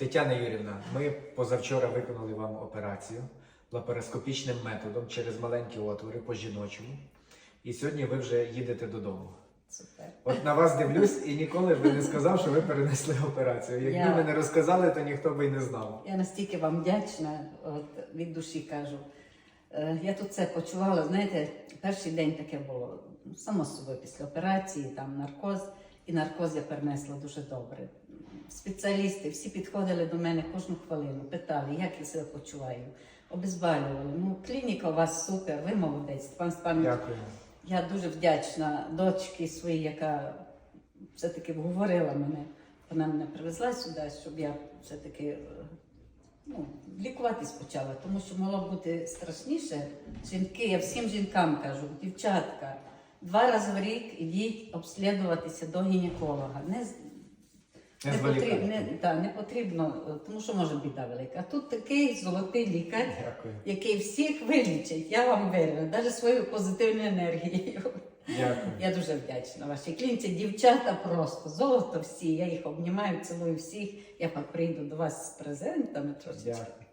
Тетяна Юрівна, ми позавчора виконали вам операцію лапароскопічним методом через маленькі отвори по жіночому. І сьогодні ви вже їдете додому. Супер. От на вас дивлюсь і ніколи би не сказав, що ви перенесли операцію. Якби Я- ви не розказали, то ніхто би й не знав. Я настільки вам вдячна, от від душі кажу. Е, Я тут це почувала, знаєте, перший день таке було само собою після операції, там наркоз, і наркоз я перенесла дуже добре. Спеціалісти всі підходили до мене кожну хвилину, питали, як я себе почуваю, обезболювали. Ну, клініка у вас супер, ви молодець. Пан Степанович, Дякую. Я дуже вдячна дочці своїй, яка все-таки вговорила мене. Вона мене привезла сюди, щоб я все-таки е, ну, лікуватись почала, тому що могло бути страшніше. Жінки, я всім жінкам кажу, дівчатка, два рази в рік ідіть обслідуватися до гінеколога. Не, Не не, потрібно, не, та, не потрібно, тому що може біда велика. А тут такий золотий лікар Дякую. який всіх вилічить. Я вам вірю, навіть свою позитивну енергію. Дякую. Я дуже вдячна вашій клініці. Дівчата просто золото всі. Я їх обнімаю, цілую всіх. Я прийду до вас з презентами трошечки. Дякую.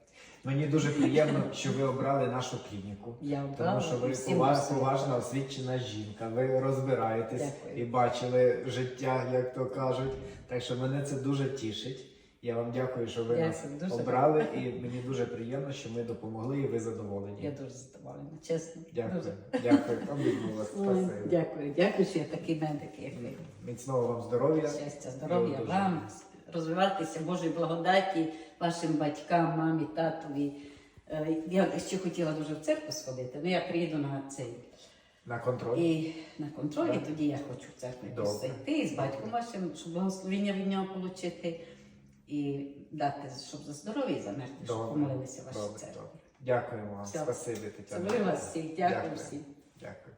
Мені дуже приємно, що ви обрали нашу клініку. Я Тому що ви всім пова- поважна, освічена жінка, ви розбираєтесь Дякую. і бачили життя, як то кажуть. Так що мене це дуже тішить. Я вам дякую, що ви Дякую, нас дуже обрали, і мені дуже приємно, що ми допомогли і ви задоволені. Я дуже задоволена, чесно. Дякую. Дуже. Дякую. Обійму вас. Ой, Спасибі. Дякую, дякую, що я такий медик, як ви. Міцного вам здоров'я. Щастя, здоров'я вам, розвиватися Божої благодаті вашим батькам, мамі, татові. Е, Я ще хотіла дуже в церкву сходити, але я приїду на цей На контроль. І на контролі Так. тоді я хочу в церкву Добре. якось зайти з батьком вашим, щоб благословення від нього отримати і дати, щоб за здоров'я і за щоб Добре. помолилися ваші Добре, церкви. добре. Дякуємо вам. Спасибі, Тетяна. Дякую. всім. Дякую.